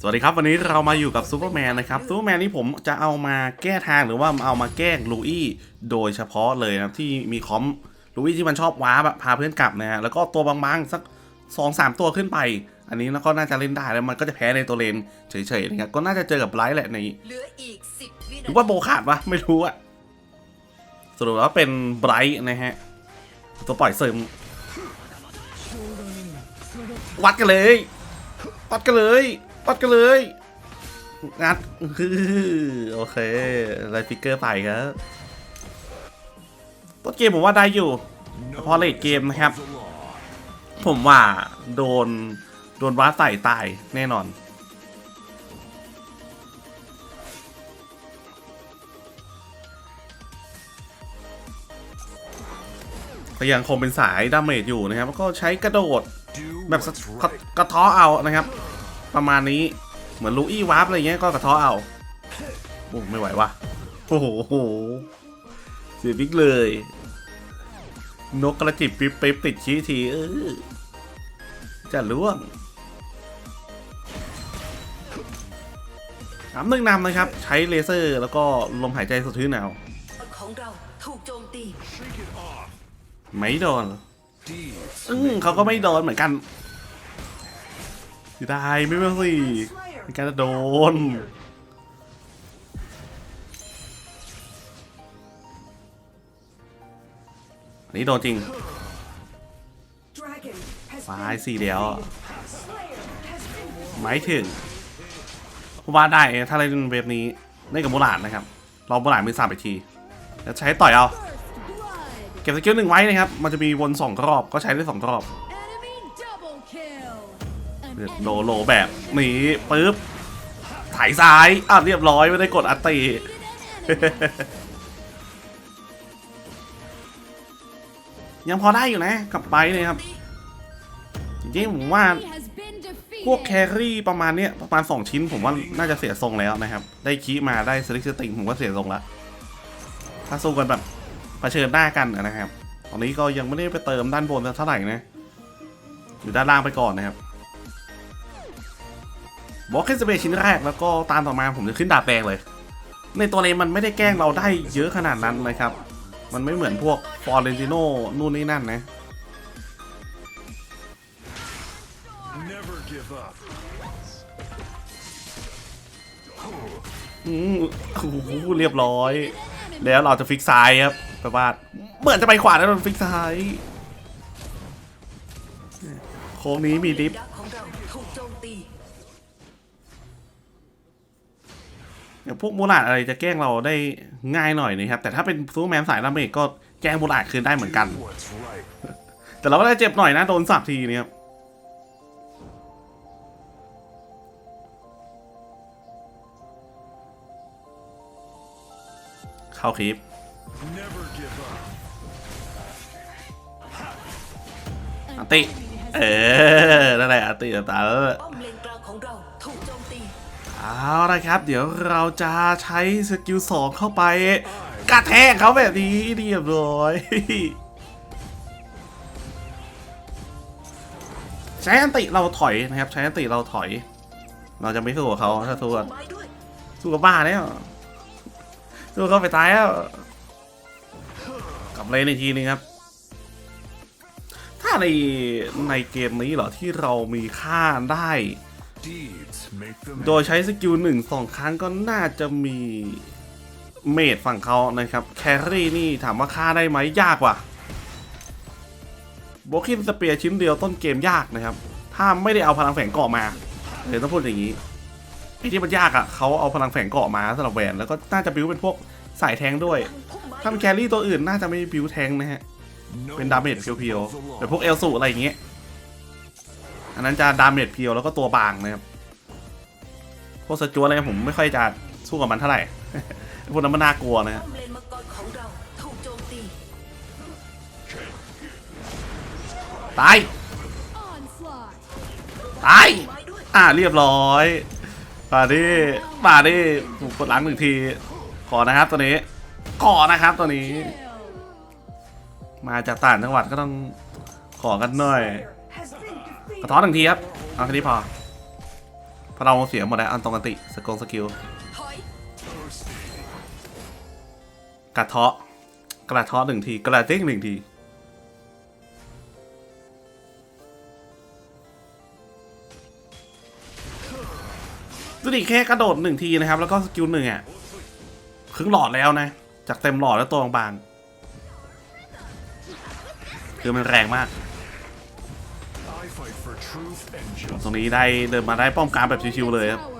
สวัสดีครับวันนี้เรามาอยู่กับซูเปอร์แมนนะครับซูเปอร์แมนนี่ผมจะเอามาแก้ทางหรือว่าเอามาแก้ลูอี้โดยเฉพาะเลยนะที่มีคอมลูอี้ที่มันชอบว้าแบบพาเพื่อนกลับนะฮะแล้วก็ตัวบางๆสัก2อสามตัวขึ้นไป อันนี้แล้วก็น่าจะเล่นได้แล้วมันก็จะแพ้ในตัวเลนเฉยๆนะครับก็น่าจะเจอกับไลท์แหละในเหลืออีกสิบวิหรือว่าโบขาดวะไม่รู้อะสรุปแล้วเป็นไบรท์นะฮะตัวปล่อยซึมวัดกันเลยวัดกันเลย วัดกันเลยงัดโอเคไลฟิกเกอร์ไปครับต้นเกมผมว่าได้อยู่ พอเลทเกมนะครับ ผมว่าโดน โดนว้าใส่ตายแน่นอน ก็ยังคงเป็นสายดาเมจอยู่นะครับ ก็ใช้กระโดดแบบกระท้อเอานะครับ ประมาณนี้เหมือนลูอี้วาร์ปอะไรเงี้ยก็กระเท้อเอาโอ้ไม่ไหวว่ะโอ้โหโอ้โหเสียบิ๊กเลย นกกระจิบปิ๊บปิ๊บติดชี้ทีเออจะล่วงสามหนึ่งนำนะครับ ใช้เลเซอร์แล้วก็ลมหายใจสดชื่นเอาของเราถูกโจมตีไม่โดนอืมเขาก็ไม่โดนเหมือนกันเสียดายไม่เป็นสิในการจะโดนอันนี้โดนจริงวายสี่เดียว ไม่ถึงว่าได้ถ้าเล่นเวฟนี้เล่นกับโบราณนะครับลองโบราณมือสามไปที แล้วใช้ต่อยเอา เก็บสกิลหนึ่งไว้นะครับ มันจะมีวนสองรอบก็ใช้ได้สองรอบ โลโลแบบนี้ปึ๊บถ่ายซ้ายอะเรียบร้อยไม่ได้กดอัตติยังพอได้อยู่นะกลับไปเลยครับจริงๆผมว่าพวกแครี่ประมาณเนี้ยประมาณ 2 ชิ้นผมว่าน่าจะเสียทรงแล้วนะครับ ได้คีมาได้สลิกสติงผมก็เสียทรงแล้วถ้าสู้กันแบบเผชิญหน้ากันนะครับ ตอนนี้ก็ยังไม่ได้ไปเติมด้านบนเท่าไหร่นะอยู่ด้านล่างไปก่อนนะครับ บล็อกแค่สเปซชิ้นแรกแล้วก็ตามต่อมาผมจะขึ้นดาบแดงเลย ในตัวเลนมันไม่ได้แกล้งเราได้เยอะขนาดนั้นนะครับ มันไม่เหมือนพวกฟอร์เรนติโนนู่นนี่นั่นนะ Never give up. อืมโอ้โหเรียบร้อย แล้วเราจะฟิกซ้ายครับแปลว่าเหมือนจะไปขวาแล้วเราฟิกซ้าย โค้งนี้มีดิฟ อย่างพวกโมลาดอะไรจะแกล้งเราได้ง่ายหน่อยนะครับ แต่ถ้าเป็นซูเปอร์แมนสายดาเมจก็แกล้งโมลาดคืนได้เหมือนกัน แต่เราก็ได้เจ็บหน่อยนะโดนสับทีเนี่ยครับเข้าคลิปอติ เออนั่นแหละอติตาแล้ว เอาละครับ เดี๋ยวเราจะใช้สกิลสองเข้าไปกระแทกเขาแบบนี้เรียบร้อยใช้อันติเราถอยนะครับ ใช้อันติเราถอย เราจะไม่สู้กับเขาถ้าสู้กับไม้ด้วยสู้กับบ้าแล้วสู้เขาไปตายแล้วกลับเลยในทีนึงครับ ถ้าในในเกมนี้เหรอที่เรามีค่าได้ โดยใช้สกิลหนึ่งสองครั้งก็น่าจะมีเมดฝั่งเขานะครับ แครี่นี่ถามว่าฆ่าได้ไหมยากว่าโบคินสเปียร์ชิ้นเดียวต้นเกมยากนะครับ ถ้าไม่ได้เอาพลังแฝงเกาะมาเดี๋ยวต้องพูดอย่างนี้ไอ้ที่มันยากอะ่ะเขาเอาพลังแฝงเกาะมาสำหรับแหวนแล้วก็น่าจะบิวเป็นพวกสายแทงด้วย ถ้าเป็นแครี่ตัวอื่นน่าจะไม่บิวแทงนะฮะ เป็นดาเมจเพียวๆแบบพวกเอลสูอะไรอย่างเงี้ย อันนั้นจะดาเมจเพียวแล้วก็ตัวบางนะครับ พวกสจวตอะไรผมไม่ค่อยจะสู้กับมันเท่าไหร่พวกนั้นมันน่ากลัวนะฮะตาย ตาย อ่าเรียบร้อยมาดิมาดิผมกดล้างหนึ่งที ขอนะครับตัวนี้ขอนะครับตัวนี้ มาจากต่างจังหวัดก็ต้องขอกันหน่อย กระท้อนหนึ่งทีครับ เอาแค่นี้พอ พราะเราเสียหมดแล้วอันตรงกันติสกงสกิลกระเทาะกระเทาะหนึ่งทีกระเต้งหนึ่งทีดูดิแค่กระโดดหนึ่งทีนะครับ แล้วก็สกิลหนึ่งอะครึ่งหลอดแล้วนะ จากเต็มหลอดแล้วตัวบางๆคือมันแรงมาก ตรงนี้ได้เดินมาได้ป้อมกลางแบบชิวๆเลยครับ Tower.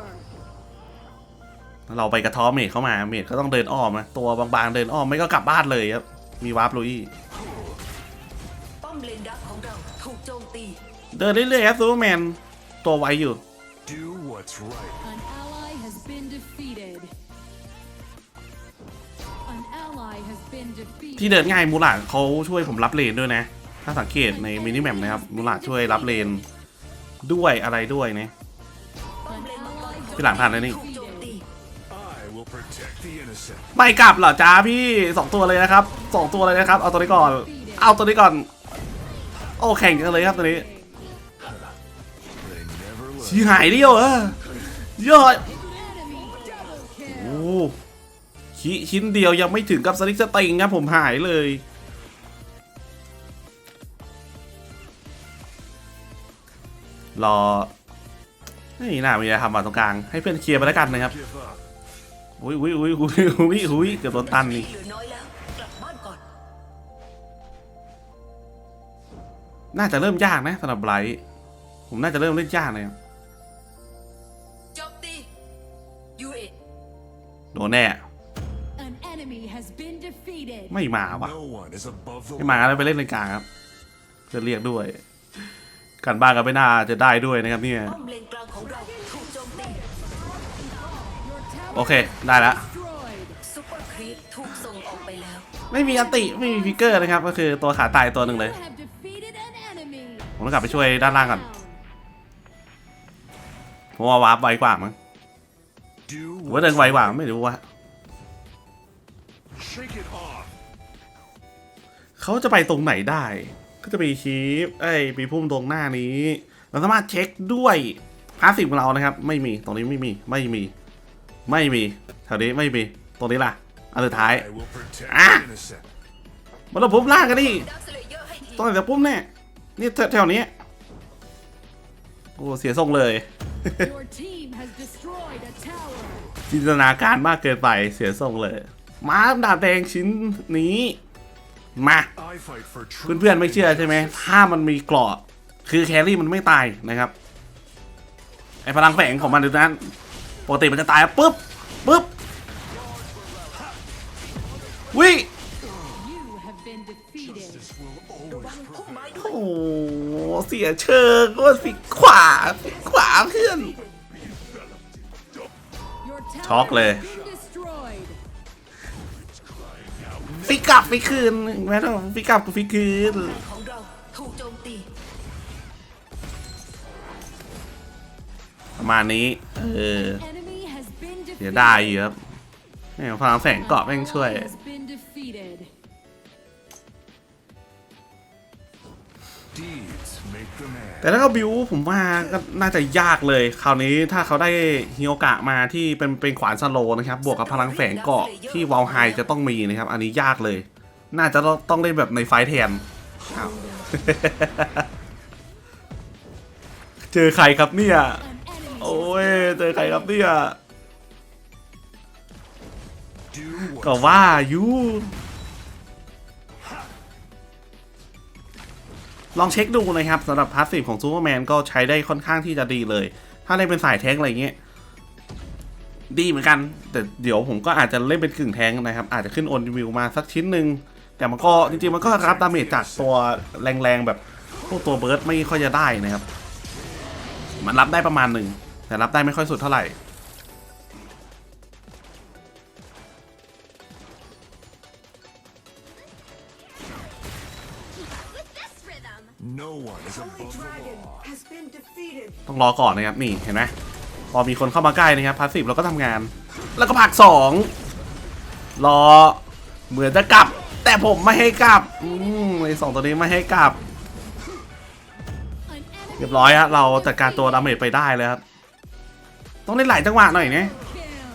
เราไปกระท้อเมดเข้ามาเมดก็ต้องเดินอ้อมนะตัวบางๆเดินอ้อมไม่ก็กลับบ้านเลยครับ มีวาร์ปลุยป้อมเลนดักของเราถูกโจมตีเดินเรื่อยๆครับซูเปอร์แมนตัวไวอยู่ Do what's right. An ally has been defeated. An ally has been defeated. ที่เดินง่ายมูลาดเขาช่วยผมรับเลนด้วยนะ ถ้าสังเกตในมินิแมปนะครับมูลาดช่วยรับเลนด้วยอะไรด้วยนะ An ally has ที่หลังทันเลยนี่ถูกโจมตี I will protect the innocent. ไม่กลับเหรอจ้าพี่สองตัวเลยนะครับสองตัวเลยนะครับ เอาตัวนี้ก่อน เอาตัวนี้ก่อน โอ้แข่งกันเลยครับตัวนี้ They never learn. ชีหายเดียวเออยอด enemy double kill. โอ้ชิชิ้นเดียวยังไม่ถึงกับสลิกสติงครับผมหายเลย รอนี่น่ามีอะไรทำมาตรงกลาง ให้เพื่อนเคลียร์ไปแล้วกันนะครับ Give up. อุ้ยอุ้ยอุ้ยอุ้ยอุ้ยอุ้ยเกือบโดนตันนี่เหลือน้อยแล้วกลับบ้านก่อนน่าจะเริ่มยากนะสำหรับไบรท์ผมน่าจะเริ่มเล่นยากเลยครับโจมตียูเอ็ดโดนแน่ An enemy has been defeated. ไม่มาวะ No one is above the ไม่มาแล้วไปเล่นเลนกลางครับจะเรียกด้วย กันบ้านกันไม่น่าจะได้ด้วยนะครับเนี่ยโอเคได้แล้วไม่มีอันติไม่มีฟิกเกอร์นะครับ ก็คือตัวขาตายตัวหนึ่งเลยผมต้องกลับไปช่วยด้านล่างก่อน Down. เพราะว่าวาร์ปไวกว่ามั้ง Do หรือว่าเดินไวกว่าไม่รู้ว่าเขาจะไปตรงไหนได้ ก็จะมีคีปไอ้ยมีพุ่มตรงหน้านี้ เราสามารถเช็คด้วยพาสซีฟของเรานะครับ ไม่มีตรงนี้ไม่มีไม่มี ไม่มีแถวนี้ไม่มีตรงนี้ล่ะอันสุดท้าย I will protect Ah! the innocent. มันต้องพุ่มล่างกันดิดักสเลเยอร์ให้ทีตรงไหนจะพุ่มแน่นี่แถวแถวนี้โอ้เสียทรงเลย Your team has destroyed a tower. จินตนาการมากเกินไปเสียทรงเลยม้าดาบแดงชิ้นนี้ มาเพื่อนๆไม่เชื่อใช่ไหมถ้ามันมีกราะคือแครี่มันไม่ตายนะครับไอพลังแฝงของมันดูนั้นปกติมันจะตายปุ๊บปุ๊บวิโอ้เสียเชิงก็ฟิขวาขวาเพื่อน Your tower Talk has leh. been ฟิกกลับฟิกคืนแม่ต้องฟิกกลับกับฟิกคืนของเราถูกโจมตีประมาณนี้ เออ Enemy has been เสีย defeated. ดายอยู่ครับแม่งพลังแฝงเกราะแม่งช่วย Ally has been defeated. แต่ถ้าเขาบิวผมว่าก็น่าจะยากเลย คราวนี้ถ้าเขาได้ฮิโอกะมาที่เป็นเป็นขวานสโลนะครับ บวกกับพลังแฝงเกาะที่วอลไฮจะต้องมีนะครับ อันนี้ยากเลย น่าจะต้องเล่นแบบในไฟแทนเจอใครครับเนี่ย โอ้ยเจอใครครับเนี่ยก็ว่าอยู ลองเช็คดูนะครับสำหรับพาสซีฟของซูเปอร์แมนก็ใช้ได้ค่อนข้างที่จะดีเลย ถ้าเล่นเป็นสายแท้งอะไรเงี้ยดีเหมือนกัน แต่เดี๋ยวผมก็อาจจะเล่นเป็นกึ่งแท้งนะครับ อาจจะขึ้นโอนวิวมาสักชิ้นหนึ่งแต่มันก็จริงๆมันก็รับดาเมจจากตัวแรงๆแบบพวกตัวเบิร์ดไม่ค่อยจะได้นะครับ มันรับได้ประมาณหนึ่งแต่รับได้ไม่ค่อยสุดเท่าไหร่ ต้องรอก่อนนะครับนี่เห็นไหมพอมีคนเข้ามาใกล้นะครับพาสซีฟเราก็ทำงาน แล้วก็ผลักสองรอเหมือนจะกลับ แต่ผมไม่ให้กลับอืมไอสองตัวนี้ไม่ให้กลับ An เรี enemy ยบร้อยฮะเราจัดการตัวดาเมจไปได้เลยครับต้องเล่นหลายจังหวะหน่อยเนี่ย kill.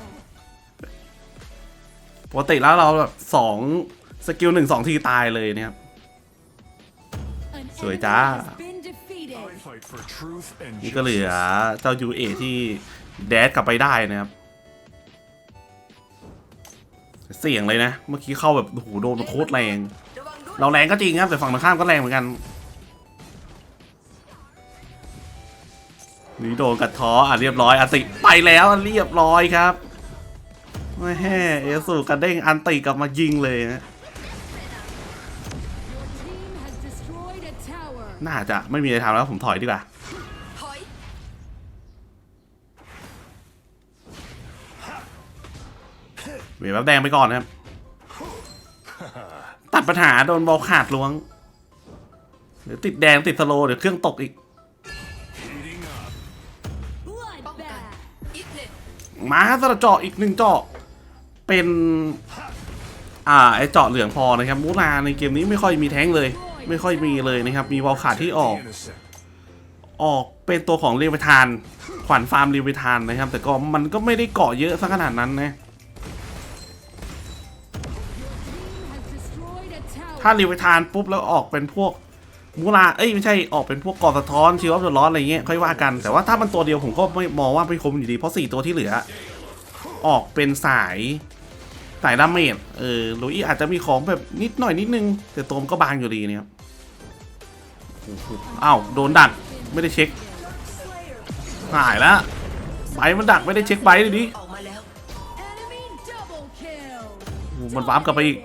ปกติแล้วเราแบบสองสกิลหนึ่งสองทีตายเลยเนี่ย I fight for truth and นี่ก็เหลือเจ้ายูเอที่แดดกลับไปได้นะครับ เสี่ยงเลยนะ เมื่อกี้เข้าแบบโอ้โหโดนโคตรแรง เราแรงก็จริงครับ แต่ฝั่งตรงข้ามก็แรงเหมือนกันนี่โดนกัดท้ออะเรียบร้อยอันติไปแล้วเรียบร้อยครับแม่เอสูกระเด้งอันติกลับมายิงเลยนะ น่าจะไม่มีอะไรทำแล้วผมถอยดีกว่าถอยเวฟแป๊บแดงไปก่อนนะครับ ตัดปัญหาโดนบอลขาดล้วงเดี๋ยวติดแดงติดสโลว์เดี๋ยวเครื่องตกอีก Heating up. ป้องกัน Bloodbath. อิฟเน็ตมาสลับเจาะอีกหนึ่งเจาะ เป็น อ่าไอเจาะเหลืองพอนะครับ มูลาในเกมนี้ไม่ค่อยมีแท้งเลย ไม่ค่อยมีเลยนะครับ มีบอลขาดที่ออก ออกเป็นตัวของเรเวทาน ขวัญฟาร์มเรเวทานนะครับ แต่ก็มันก็ไม่ได้เกาะเยอะสักขนาดนั้นนะถ้ารีเวทานปุ๊บแล้วออกเป็นพวกมูลาเอ้ยไม่ใช่ออกเป็นพวกกอสะท้อนชิวอัพเดอะร้อนอะไรเงี้ยค่อยว่ากันแต่ว่าถ้ามันตัวเดียวผมก็ไม่มองว่าไม่คุ้มอยู่ดีเพราะ4ตัวที่เหลือ ออกเป็นสาย สายดาเมจเออลุยอาจจะมีของแบบนิดหน่อยนิดนึง แต่ตัวมันก็บางอยู่ดีเนี่ยครับอ้าวโดนดักไม่ได้เช็ค หายแล้วใบมันดักไม่ได้เช็คใบเลยดิออกมาแล้ว Enemy double kill. โอ้โหมันวาร์ปกลับไปอีก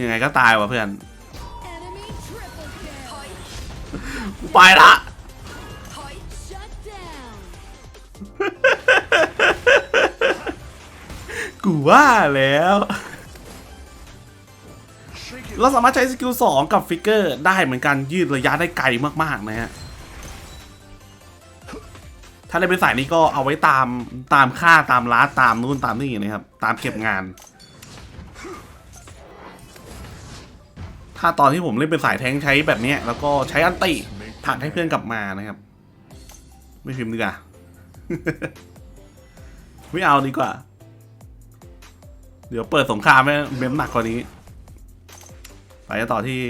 ยังไงก็ตายว่ะเพื่อนไปละ กูว่าแล้ว เราสามารถใช้สกิล2กับฟิกเกอร์ได้เหมือนกันยืดระยะได้ไกลมากๆนะฮะ ถ้าได้เป็นสายนี้ก็เอาไว้ตามตามค่าตามร้าตามนู่นตามนี่นะครับ ตามเก็บงาน ถ้าตอนที่ผมเล่นเป็นสายแทงใช้แบบนี้แล้วก็ใช้อันติผักให้เพื่อนกลับมานะครับ ไม่พิมพ์ดีกว่า ไม่เอาดีกว่า เดี๋ยวเปิดสงครามให้เมมหนักกว่านี้ ไปต่อที่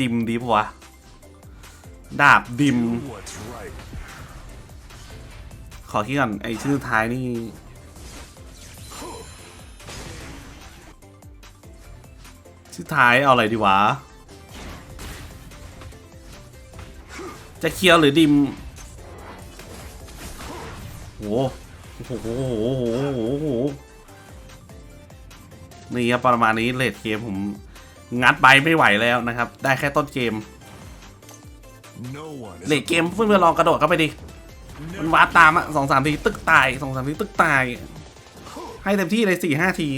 ดิมดีปะวะ ดาบดิม ขอคิดก่อนไอชื่อท้ายนี่ ชื่อท้ายเอาอะไรดีวะ จะเคียวหรือดิมโห โหโหโหโหโหโหนี่ครับประมาณนี้เลดเกมผมงัดไปไม่ไหวแล้วนะครับ ได้แค่ต้นเกมเลดเกมเพื่อนๆลองกระโดดเข้าไปดิมันวาร์ปตามอะสองสามทีตึกตายสองสามทีตึกตาย ให้เต็มที่เลยสี่ห้าที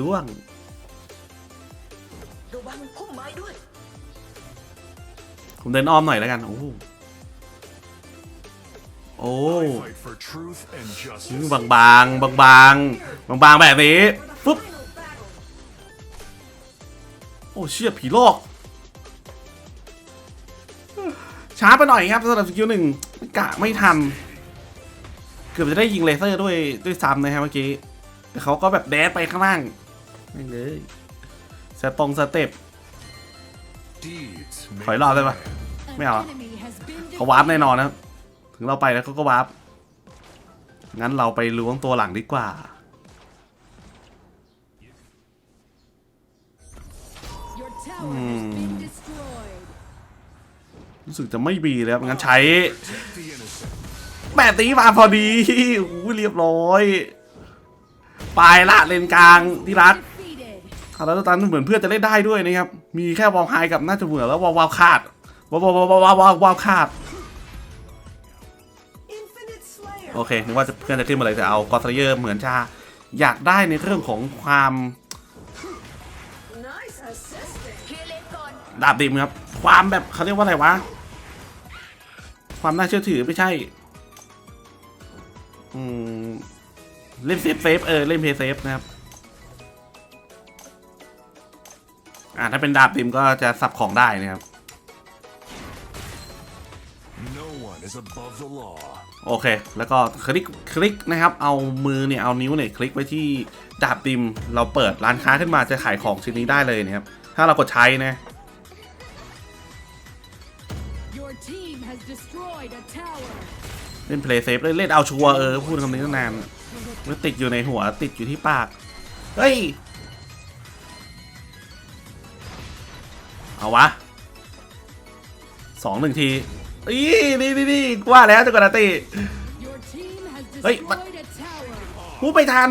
ล่วงผมเดินอ้อมหน่อยแล้วกัน โอ้ โหโอ้ I fight for truth and justice. บางบางบางบางบางบางๆแบบนี้ปุ๊บโอ้เชี่ยผีโลกช้าไปหน่อยครับสำหรับสกิลหนึ่งกะไม่ทัน เกือบจะได้ยิงเลเซอร์ด้วยด้วยซ้ำนะครับเมื่อกี้ แต่เขาก็แบบแดดไปข้างล่างไม่งเลยสตรงสเต็ป Deeds ถอย make รอบได้ปะ An Mèo à? enemy has been เขาวาร์ป defeated. แน่นอนนะครับ ถึงเราไปแล้วเขาก็วาร์ปงั้นเราไปล้วงตัวหลังดีกว่า Your tower has been destroyed. รู้สึกจะไม่บีเลยครับงั้นใช้ Protect the innocent. แปดตีมาพอดีอู้เรียบร้อยไปละเลนกลางที่รัก Defeated. คาราตันเหมือนเพื่อนจะเล่นได้ด้วยนะครับ มีแค่วอลไฮกับน่าจะเหมือนแล้ววอลวาวขาดวอลวอลวอลวอลวอลวอลวอลขาด โอเคนึกว่าจะเพื่อนจะขึ้นมาเลยแต่เอากอสเยอร์เหมือนจะอยากได้ในเรื่องของความดาบดิมครับ ความแบบเขาเรียกว่าอะไรวะ ความน่าเชื่อถือไม่ใช่ อืม เล่นเซฟเซฟเออ เล่นเพย์เซฟนะครับ อ่าถ้าเป็นดาบดิมก็จะสับของได้นะครับ No one is above the law. โอเค แล้วก็คลิกคลิกนะครับ เอามือเนี่ยเอานิ้วเนี่ยคลิกไว้ที่ดาบดิม เราเปิดร้านค้าขึ้นมาจะขายของชิ้นนี้ได้เลยนะครับ ถ้าเรากดใช้นะ Your team has destroyed a tower. เล่นเพลย์เซฟเล่นเล่นเอาชัวร์เออพูดคำนี้ตั้งนานมันติดอยู่ในหัวติดอยู่ที่ปาก เฮ้ย เอาวะสองหนึ่งที อีนี่นี่นี่ว่าแล้วจะกดนาตี Your team has Hey, destroyed but- a tower. พูดไปทัน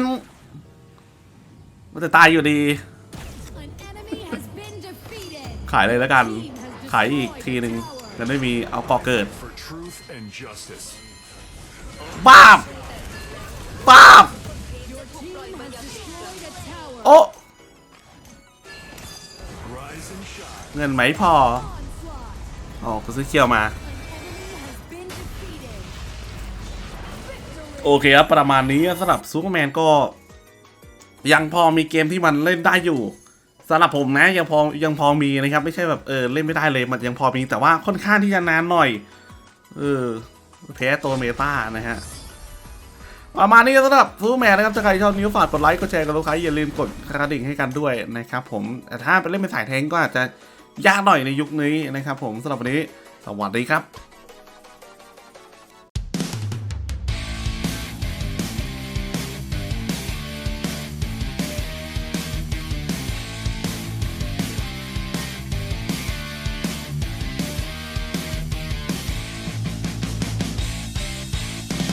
มันจะตายอยู่ดี An enemy has been defeated. ขายเลยแล้วกัน Team has ขายอีกทีหนึ่ง destroyed a tower. จะไม่มีเอากอเกิด For truth and justice. ป้าบป้าบ Your team has destroyed a tower. โอ้ Rise and shine. เงินไหมพอ Onslaught. อ๋อกูซื้อเคียวมา โอเคครับ ประมาณนี้สำหรับซูเปอร์แมนก็ ยังพอมีเกมที่มันเล่นได้อยู่สำหรับผมนะยังพอยังพอมีนะครับ ไม่ใช่แบบเออเล่นไม่ได้เลยมันยังพอมีแต่ว่าค่อนข้างที่จะนานหน่อยเออแพ้ตัวเมตานะฮะประมาณนี้สำหรับซูเปอร์แมนนะครับถ้าใครชอบนิ้วฝากกดไลค์กดแชร์กดไลค์อย่าลืมกดกระดิ่งให้กันด้วยนะครับผมแต่ถ้าไปเล่นเป็นสายแทงก็อาจจะยากหน่อยในยุคนี้นะครับผมสำหรับวันนี้ สวัสดีครับ